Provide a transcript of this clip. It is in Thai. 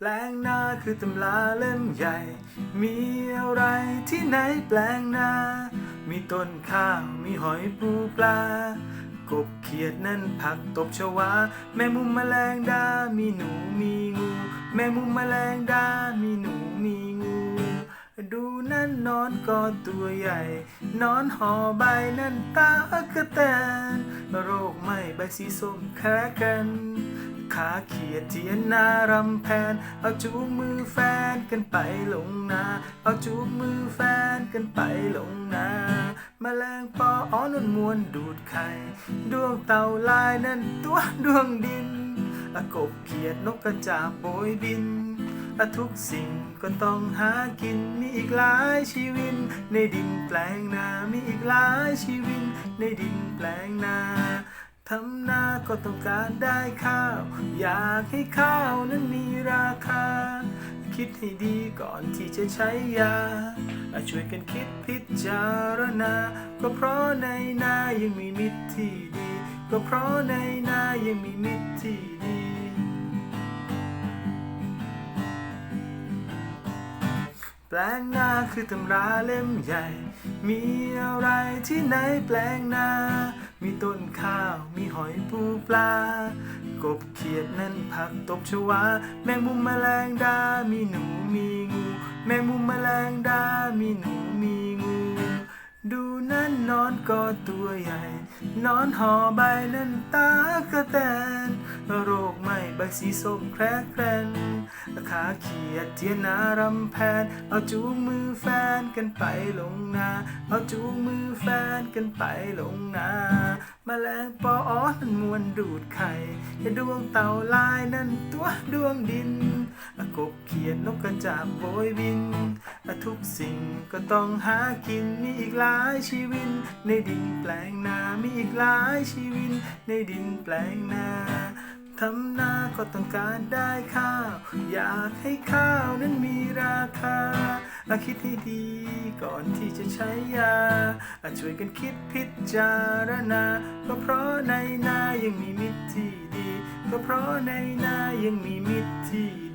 แปลงนาคือตำราเล่มใหญ่ มีอะไรที่ไหนแปลงนา มีต้นข้าว มีหอยปูปลา กบเขียดนั่นผักตบชวา แมงมุมแมลงดา มีหนูมีงู แมงมุมแมลงดา มีหนูมีงู ดูนั่นนอนก็ตัวใหญ่ นอนห่อใบนั่นตากระแตน โรคไหม่ใบสีส้มแค่กัน ขาเขียดเทียนนารำแพน เอาจูงมือแฟนกันไปลงนา เอาจูงมือแฟนกันไปลงนาแมลงปออ้อนวนมวนดูดไข่ ดวงเต่าลายนั่นตัวดวงดินอะกบเขียดนกกระจาบโบยบินทุกสิ่งก็ต้องหากินมีอีกหลายชีวิต ในดินแปลงนา มีอีกหลายชีวิต ในดินแปลงนา ทำนาก็ต้องการได้ข้าว อยากให้ข้าวนั้นมีราคา คิดให้ดีก่อนที่จะใช้ยาช่วยกันคิดพิจารณา ก็เพราะในนายังมีมิตรที่ดี ก็เพราะในนายังมีมิตรที่ดีแปลงนาคือตำราเล่มใหญ่ มีอะไรที่ไหนแปลงนา มีต้นข้าว มีหอยปูปลา กบเขียดนั่นผักตบชวา แมงมุมแมลงดา มีหนูมีงู แมงมุมแมลงดา มีหนูมีงู ดูนั่นนอนก็ตัวใหญ่ นอนห่อใบนั่นตากระแตนโรคม ใบสีส้มแครกแครนขาเขียดเทียนนารำแพน เอาจูงมือแฟนกันไปลงนา เอาจูงมือแฟนกันไปลงนามาแมลงปออ้อนนมวนดูดไข่ดวงเต่าลายนั่นตัวดวงดินกบเขียนนกกระจาบโบยบิน ทุกสิ่งก็ต้องหากินมีอีกหลายชีวิต ในดินแปลงนา มีอีกหลายชีวิต ในดินแปลงนา ทำนาก็ต้องการได้ข้าว อยากให้ข้าวนั้นมีราคาอาคิดให้ดีก่อนที่จะใช้ยาอาช่วยกันคิดพิจารณาก็เพราะในนายังมีมิตรที่ดีก็เพราะในนายังมีมิตรที่